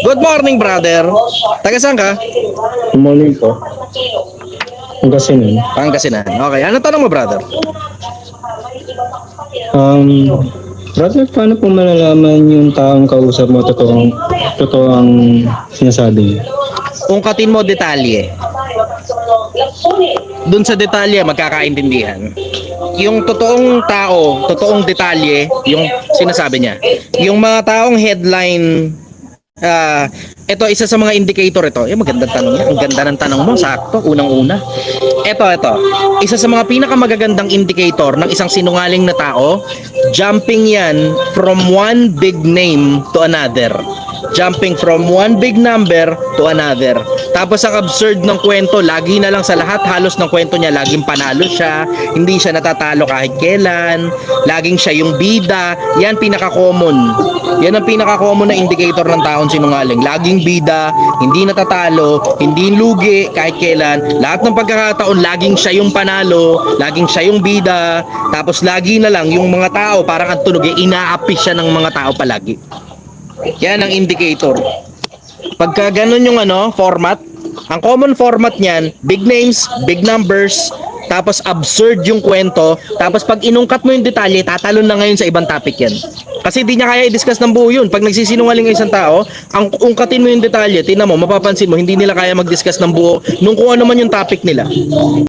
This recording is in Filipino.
Good morning, brother. Taga saan ka? Good morning po. Ang kasi nun, Pangasinan. Okay, ano tanong mo, brother? um, brother, paano po malalaman yung taong kausap mo totoong, totoong sinasabi niya? Ungkatin mo detalye. Doon sa detalye, magkakaintindihan. Yung totoong tao, totoong detalye, yung sinasabi niya. Yung mga taong headline, ah, ito, isa sa mga indicator ito. Eh, magandang tanong yan. Ang ganda ng tanong mo, sakto, unang-una. Ito, ito. Isa sa mga pinakamagagandang indicator ng isang sinungaling na tao, jumping yan from one big name to another. Jumping from one big number to another. Tapos ang absurd ng kwento, lagi na lang sa lahat halos ng kwento niya, laging panalo siya, hindi siya natatalo kahit kailan, laging siya yung bida, yan pinaka-common. Yan ang pinaka-common na indicator ng taong sinungaling. Laging bida, hindi natatalo, hindi lugi kahit kailan. Lahat ng pagkakataon, laging siya yung panalo, laging siya yung bida, tapos lagi na lang yung mga tao, parang ang tunog, eh, inaapi siya ng mga tao palagi. Yan ang indicator. Pagka ganun yung ano, format, ang common format niyan, big names, big numbers, tapos absurd yung kwento, tapos pag inungkat mo yung detalye, tatalon na ngayon sa ibang topic yan. Kasi di niya kaya i-discuss ng buo yun. Pag nagsisinungaling ang isang tao, ang ungkatin mo yung detalye, tingnan mo, mapapansin mo, hindi nila kaya mag-discuss ng buo nung kung ano man yung topic nila.